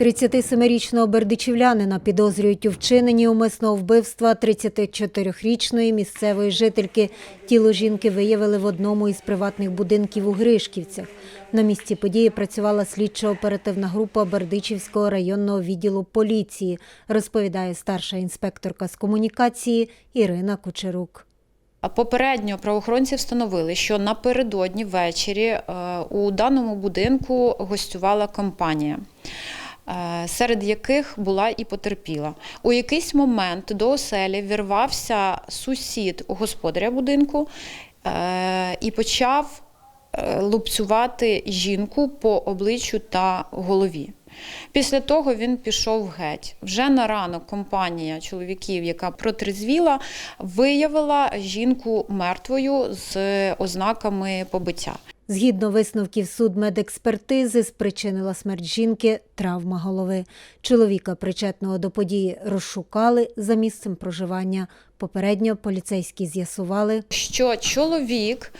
37-річного бердичівлянина підозрюють у вчиненні умисного вбивства 34-річної місцевої жительки. Тіло жінки виявили в одному із приватних будинків у Гришківцях. На місці події працювала слідчо-оперативна група Бердичівського районного відділу поліції, розповідає старша інспекторка з комунікації Ірина Кучерук. Попередньо правоохоронці встановили, що напередодні ввечері е, у даному будинку гостювала компанія. Е, Серед яких була і потерпіла. У якийсь момент до оселі вірвався сусід у господаря будинку е, і почав е, лупцювати жінку по обличчю та голові. Після того він пішов геть. Вже на ранок компанія чоловіків, яка протрезвіла, виявила жінку мертвою з ознаками побиття. Згідно висновків судмедекспертизи, спричинила смерть жінки травма голови. Чоловіка, причетного до події, розшукали за місцем проживання. Попередньо поліцейські з'ясували, Що чоловік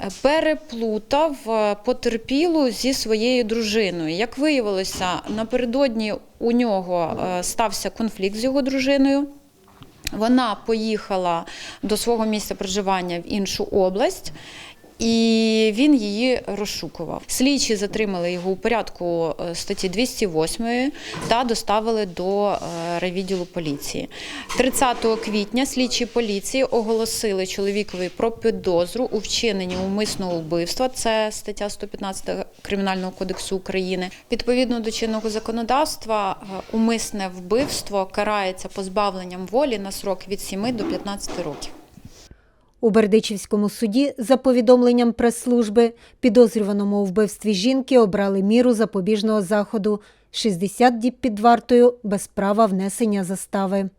е, переплутав е, потерпілу зі своєю дружиною. Як виявилося, напередодні у нього е, стався конфлікт з його дружиною. Вона поїхала до свого місця проживання в іншу область. І він її розшукував. Слідчі затримали його у порядку е, статті 208 та доставили до е, райвідділу поліції. 30 квітня слідчі поліції оголосили чоловікові про підозру у вчиненні умисного вбивства. Це стаття 115 Кримінального кодексу України. Відповідно до чинного законодавства, е, умисне вбивство карається позбавленням волі на срок від 7 до 15 років. У Бердичівському суді, за повідомленням прес-служби, підозрюваному у вбивстві жінки обрали міру запобіжного заходу 60 діб під вартою без права внесення застави.